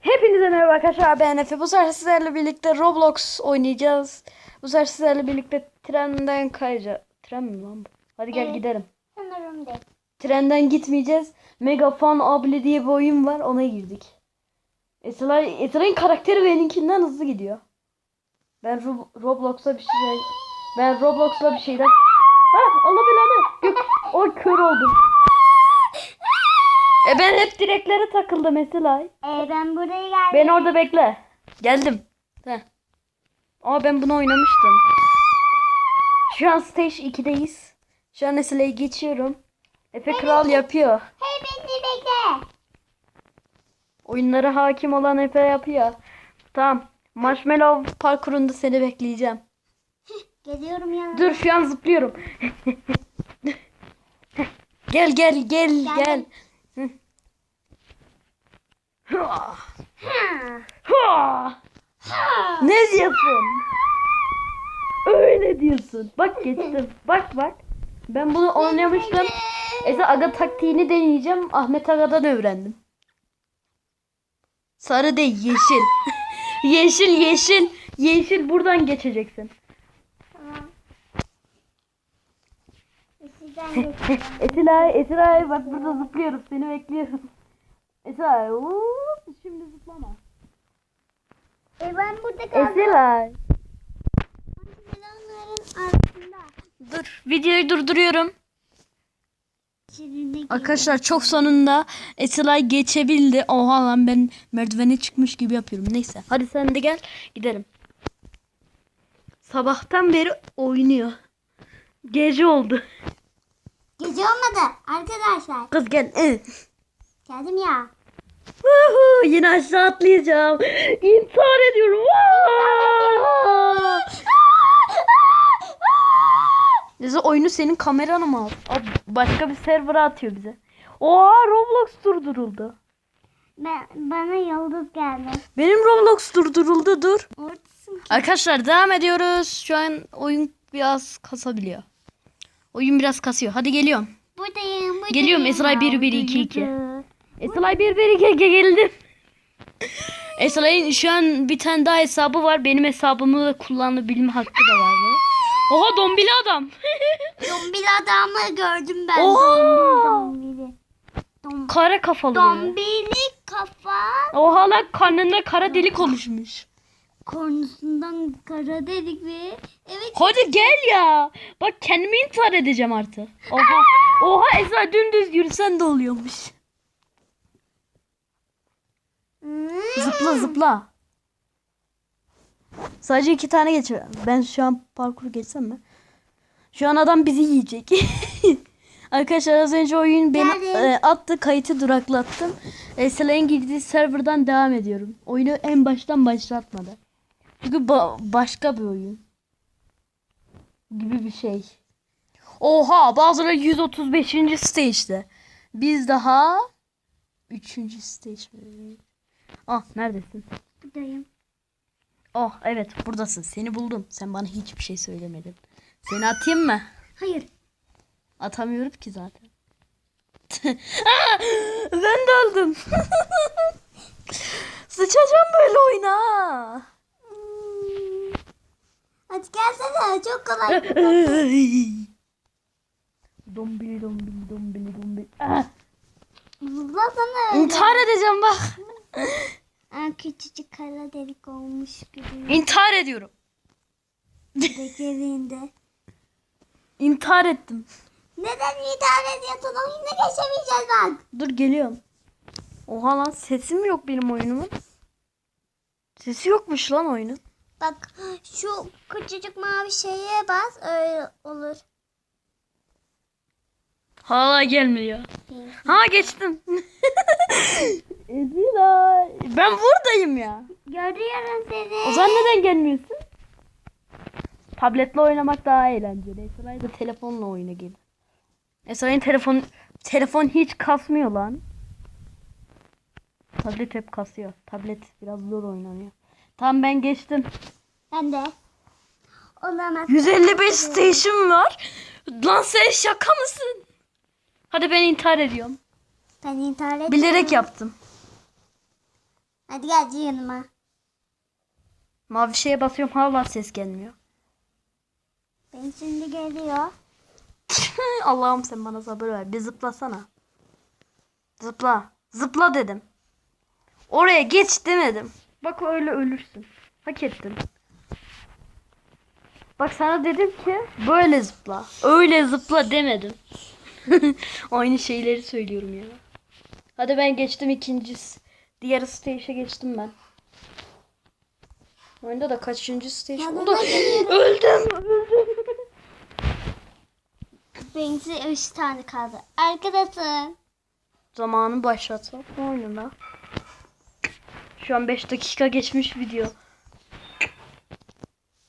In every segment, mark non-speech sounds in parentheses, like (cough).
Hepinize merhaba arkadaşlar ben Efe. Bu sefer sizlerle birlikte Roblox oynayacağız. Bu sefer sizlerle birlikte trenden kayacağız. Tren mi lan bu? Hadi gel Evet. gidelim. Sanırım değil. Trenden gitmeyeceğiz. Mega Fun Able diye bir oyun var. Ona girdik. Esra, Esra'nın karakteri benimkinden hızlı gidiyor. Ben Ro- Roblox'a bir şey... Ben Roblox'la bir şeyler... Ha Allah belanı. Gök. O kör oldum. E ben hep direklere takıldım mesela. Ee, ben buraya geldim. Ben orada bekle. Geldim. Heh. Ama ben bunu oynamıştım. Şu an stage 2'deyiz. Şu an Esra'yı geçiyorum. Efe Kral yapıyor. Hey beni bekle. Oyunlara hakim olan Efe yapıyor. Tamam. Marshmallow parkurunda seni bekleyeceğim. Geliyorum yanına. Dur şu an zıplıyorum. (laughs) gel gel gel gel. Hı. Hua. Ha. Hua. Ha. Ne diyorsun? Öyle diyorsun. Bak geçtim. Bak bak. Ben bunu oynamıştım. Esa Aga taktiğini deneyeceğim. Ahmet Aga'dan öğrendim. Sarı değil yeşil. (laughs) yeşil yeşil. Yeşil buradan geçeceksin. (laughs) Esila, Esila bak burada zıplıyoruz. Seni bekliyorum. Esila, hop, şimdi zıplama. e ben burada kaldım. Esila. Onların arasında. Dur, videoyu durduruyorum. Arkadaşlar çok sonunda Esila geçebildi. Oha lan ben merdivene çıkmış gibi yapıyorum. Neyse, hadi sen de gel gidelim. Sabahtan beri oynuyor. Gece oldu. Gece olmadı arkadaşlar. Kız gel. Geldim ya. Uhu, yine aşağı atlayacağım. İntihar ediyorum. Bize oyunu senin kameranı mı al? Abi başka bir server'a atıyor bize. Oha Roblox durduruldu. Ben, bana yıldız geldi. Benim Roblox durduruldu dur. Arkadaşlar devam ediyoruz. Şu an oyun biraz kasabiliyor. Oyun biraz kasıyor. Hadi geliyorum. Buradayım. buradayım. Geliyorum Esra 1 1 2 2. Esalay 112 geldim. (laughs) Esalay'ın şu an bir tane daha hesabı var. Benim hesabımı da kullanabilme hakkı da var. Oha dombili adam. (laughs) dombili adamı gördüm ben. Oha. Dombili. Kara kafalı. Dombili kafa. Oha lan karnında kara delik oluşmuş. Kornusundan kara delik ve... Evet. Hadi gel ya. Bak kendimi intihar edeceğim artık. Oha. Oha Esra dümdüz yürüsen de oluyormuş. Zıpla zıpla. Sadece iki tane geçiyor. Ben şu an parkuru geçsem mi? Şu an adam bizi yiyecek. (laughs) Arkadaşlar az önce oyun beni e, attı kayıtı duraklattım. Esra'nın girdiği serverdan devam ediyorum. Oyunu en baştan başlatmadı. Çünkü ba- başka bir oyun. Gibi bir şey. Oha bazıları 135. stage'de. Biz daha 3. stage mi? Ah neredesin? buradayım. Oh evet buradasın. Seni buldum. Sen bana hiçbir şey söylemedin. Seni atayım mı? Hayır. Atamıyorum ki zaten. Aa, (laughs) ben de öldüm. (laughs) Sıçacağım böyle oyuna. Hmm. Hadi gelsene çok kolay. (laughs) dombili dombili dombili dombili. Ah, Zıplasana. İntihar edeceğim bak. Aa, küçücük kara delik olmuş gibi. İntihar ediyorum. Beklediğinde. İntihar ettim. Neden intihar ediyorsun? Oyunu geçemeyeceğiz bak. Dur geliyorum. Oha lan sesim yok benim oyunumun. Sesi yokmuş lan oyunun. Bak şu küçücük mavi şeye bas öyle olur. Hala gelmiyor. Ha geçtim. (laughs) Ezila. Ben buradayım ya. Görüyorum seni. O zaman neden gelmiyorsun? Tabletle oynamak daha eğlenceli. Esra'yı da telefonla oyuna gibi. Esra'nın telefon telefon hiç kasmıyor lan. Tablet hep kasıyor. Tablet biraz zor oynanıyor. Tamam ben geçtim. Ben de. Olamaz. 155 station var. Lan sen şaka mısın? Hadi ben intihar ediyorum. Ben intihar ettim. Bilerek yaptım. Hadi gel yanıma. Mavi şeye basıyorum hala ses gelmiyor. Ben şimdi geliyor. (laughs) Allah'ım sen bana sabır ver. Bir zıplasana. Zıpla. Zıpla dedim. Oraya geç demedim. Bak öyle ölürsün. Hak ettin. Bak sana dedim ki böyle zıpla. Öyle zıpla demedim. (laughs) Aynı şeyleri söylüyorum ya. Hadi ben geçtim ikinci. Diğer stage'e geçtim ben. Oyunda da kaçıncı stage Ya ben (laughs) öldüm, öldüm. Benimki 3 tane kaldı. Arkadaşım. Zamanı başlatalım oyununa. Şu an 5 dakika geçmiş video.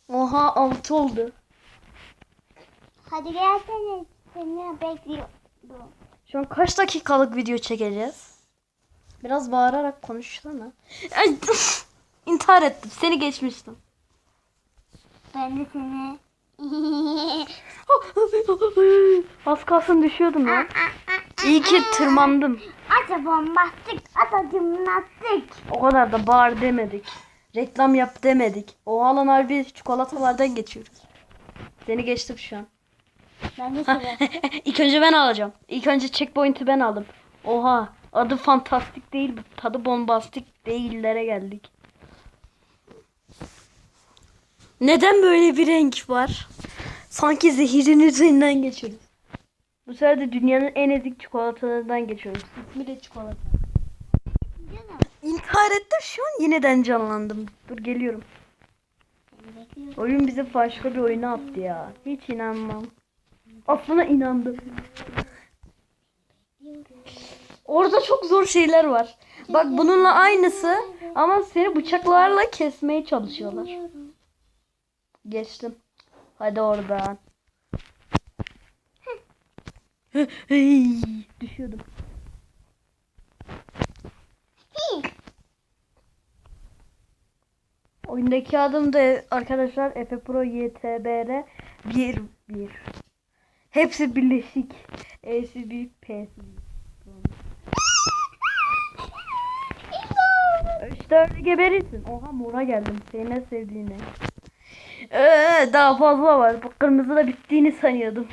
Oha 6 oldu. Hadi gelsene. Seni bekliyorum. Şu an kaç dakikalık video çekeceğiz? Biraz bağırarak konuşsana. Ay, (laughs) İntihar ettim. Seni geçmiştim. Ben de seni. (laughs) Az kalsın düşüyordum ya. İyi ki tırmandım. Ata bombastik, ata jimnastik. O kadar da bağır demedik. Reklam yap demedik. O alan harbi çikolatalardan geçiyoruz. Seni geçtim şu an. Ben de. (laughs) İlk önce ben alacağım. İlk önce checkpoint'i ben aldım. Oha. Adı fantastik değil. Tadı bombastik değillere geldik. Neden böyle bir renk var? Sanki zehirin üzerinden geçiyoruz. Bu sefer de dünyanın en ezik çikolatalarından geçiyoruz. İsmi de çikolata. İntihar ettim şu an yeniden canlandım. Dur geliyorum. Oyun bizi başka bir oyuna attı ya. Hiç inanmam. Aslında inandım. Orada çok zor şeyler var. Bak bununla aynısı ama seni bıçaklarla kesmeye çalışıyorlar. Geçtim. Hadi oradan. Hey, Düşüyordum. Oyundaki adım da arkadaşlar Efe Pro YTBR 1 1. Hepsi birleşik. E'si büyük, P'si büyük. İşte öyle geberirsin. Oha mora geldim. Senin en sevdiğine. Ee, daha fazla var. Bu kırmızı da bittiğini sanıyordum.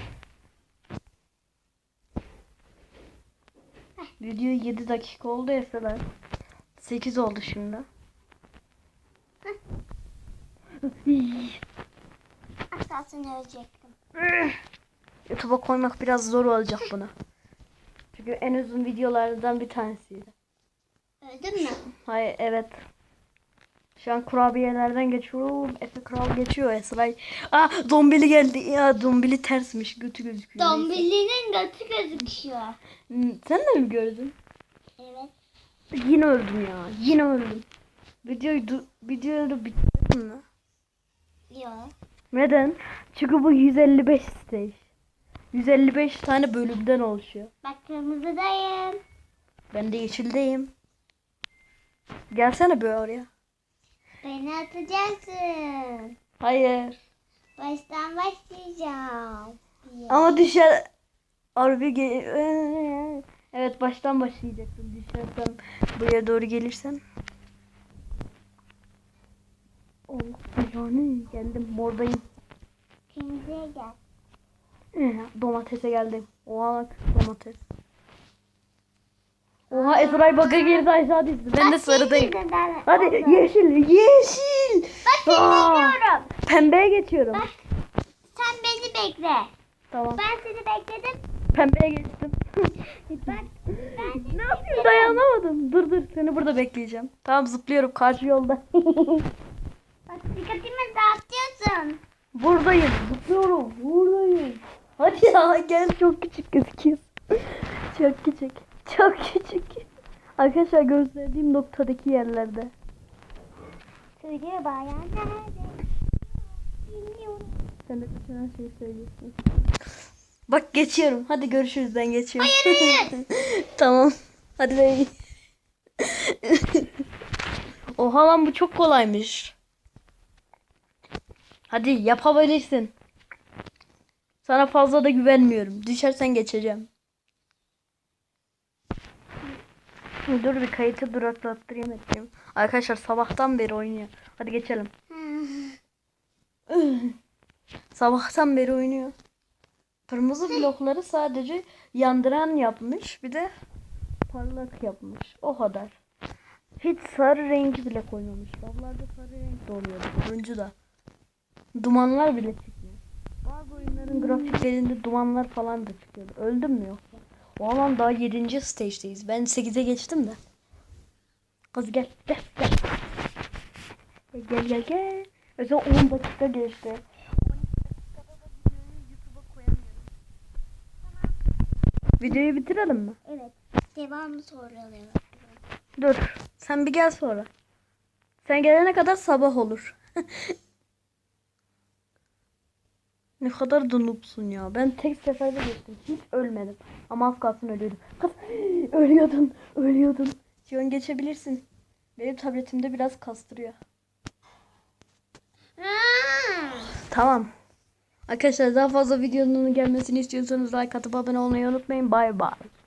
Video 7 dakika oldu eseler. 8 oldu şimdi. Az kalsın ölecektim. YouTube'a koymak biraz zor olacak bunu. Çünkü en uzun videolardan bir tanesiydi. Öldün mü? Hayır evet. Şu an kurabiyelerden geçiyorum. Efe Kral geçiyor. Esray. Aa dombili geldi. Ya dombili tersmiş. Götü gözüküyor. Neyse. Dombili'nin götü gözüküyor. Hmm, Sen de mi gördün? Evet. Yine öldüm ya. Yine öldüm. Videoyu videoyu bitirdin mi? Yok. Neden? Çünkü bu 155 stage. 155 tane bölümden oluşuyor. Bak kırmızıdayım. Ben de yeşildeyim. Gelsene böyle oraya. Beni atacaksın. Hayır. Baştan başlayacağım. Ama düşer. Harbi ge- Evet baştan başlayacaktım. Düşersem buraya doğru gelirsen. Oh yani geldim moradayım. Kırmızıya gel. Domatese geldim. Oha domates. Oha Esray baka girdi aşağı düştü. Ben de sarıdayım. ben- Hadi yeşil yeşil. Bak seni bekliyorum. Pembeye geçiyorum. Bak. Sen beni bekle. Tamam. Ben seni bekledim. Pembeye geçtim. (laughs) Bak ben seni ne yapayım dayanamadım. Dur dur seni burada bekleyeceğim. Tamam zıplıyorum karşı yolda. (laughs) Bak dikkatimi dağıtıyorsun. buradayım zıplıyorum buradayım. Hadi ya gel çok küçük gözüküyorsun. çok küçük. Çok küçük. Arkadaşlar gösterdiğim noktadaki yerlerde. Söyle bayan. Sen de bütün her şeyi söylüyorsun. Bak geçiyorum. Hadi görüşürüz ben geçiyorum. Hayır, (laughs) tamam. Hadi bey. Oha lan bu çok kolaymış. Hadi yapabilirsin. Sana fazla da güvenmiyorum. Düşersen geçeceğim. Dur bir kayıtı duraklattırayım edeyim. Arkadaşlar sabahtan beri oynuyor. Hadi geçelim. Sabahtan beri oynuyor. Kırmızı blokları sadece yandıran yapmış. Bir de parlak yapmış. O kadar. Hiç sarı rengi bile koymamış. Lavlarda sarı renk de oluyordu. Turuncu da. Dumanlar bile çıkıyor. Bazı oyunların grafiklerinde dumanlar falan da çıkıyordu. Öldüm mü yoksa? O alan daha 7. stage'deyiz. Ben 8'e geçtim de. Kız gel gel gel. Gel gel gel. Mesela 10 dakika geçti. 12 dakikada da videoyu bitirelim mi? Evet. Devamlı soruyorlar. Dur. Sen bir gel sonra. Sen gelene kadar sabah olur. (laughs) ne kadar da noobsun ya. Ben tek seferde geçtim. Hiç ölmedim. Ama az kalsın ölüyordum. Kız (gasps) ölüyordun. Ölüyordun. An geçebilirsin. Benim tabletimde biraz kastırıyor. Tamam. Arkadaşlar daha fazla videonun gelmesini istiyorsanız like atıp abone olmayı unutmayın. Bye bye.